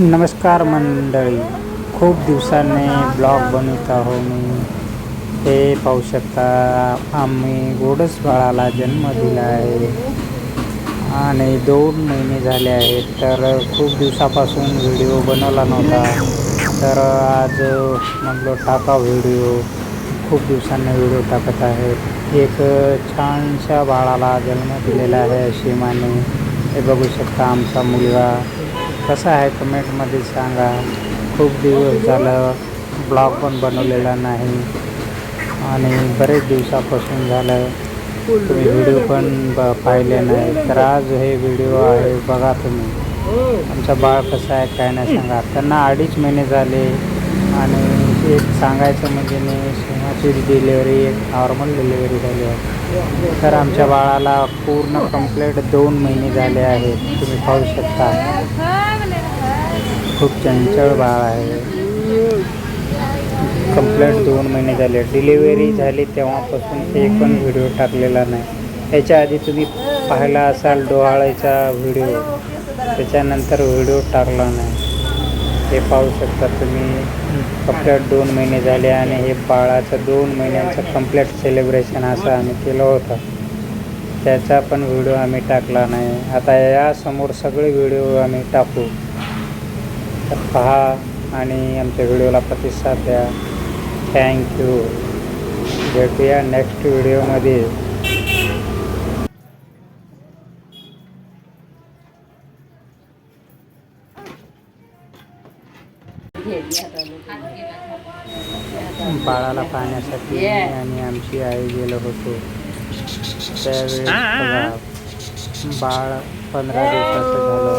नमस्कार मंडळी. खूप दिवसांनी ब्लॉग बनवत आहो मी. हे पाहू शकता आम्ही गोडस बाळाला जन्म दिला आहे. आणि दोन महिने झाले आहेत तर खूप दिवसापासून व्हिडिओ बनवला नव्हता. तर आज म्हटलं टाका व्हिडिओ. खूप दिवसांनी व्हिडिओ टाकत आहेत. एक छानशा बाळाला जन्म दिलेला आहे सीमाने हे बघू शकता आमचा मुलगा. कसा आहे कमेंटमध्ये सांगा. खूप दिवस झालं ब्लॉग पण बनवलेला नाही. आणि बरेच दिवसापासून झालं. तुम्ही व्हिडिओ पण ब पाहिले नाही. तर आज हे व्हिडिओ आहे बघा तुम्ही. आमचं बाळ कसं आहे काय नाही सांगा. त्यांना अडीच महिने झाले. आणि एक सांगायचं म्हणजे मी सिंहाची डिलिव्हरी एक नॉर्मल डिलिव्हरी झाली आहे. तर आमच्या बाळाला पूर्ण कंप्लीट दोन महिने झाले आहेत. तुम्ही पाहू शकता. खूप चंचळ बाळ आहे. कंप्लेंट दोन महिने झाले. डिलिव्हरी झाली तेव्हापासून एक पण व्हिडिओ टाकलेला नाही. याच्या आधी तुम्ही पाहिला असाल डोहाळ्याचा व्हिडिओ त्याच्यानंतर व्हिडिओ टाकला नाही. हे पाहू शकता तुम्ही. कंप्लेट दोन महिने झाले आणि हे बाळाचं दोन महिन्यांचं कंप्लेट सेलिब्रेशन असं आम्ही केलं होतं. त्याचा पण व्हिडिओ आम्ही टाकला नाही. आता यासमोर सगळे व्हिडिओ आम्ही टाकू. तर पहा आणि आमच्या व्हिडिओला प्रतिसाद द्या. थँक्यू भेटूया नेक्स्ट व्हिडिओमध्ये. बाळाला पाहण्यासाठी आणि आमची आई गेलो होतो. त्यावेळेस बघा, बाळ पंधरा दिवसाचं झालं.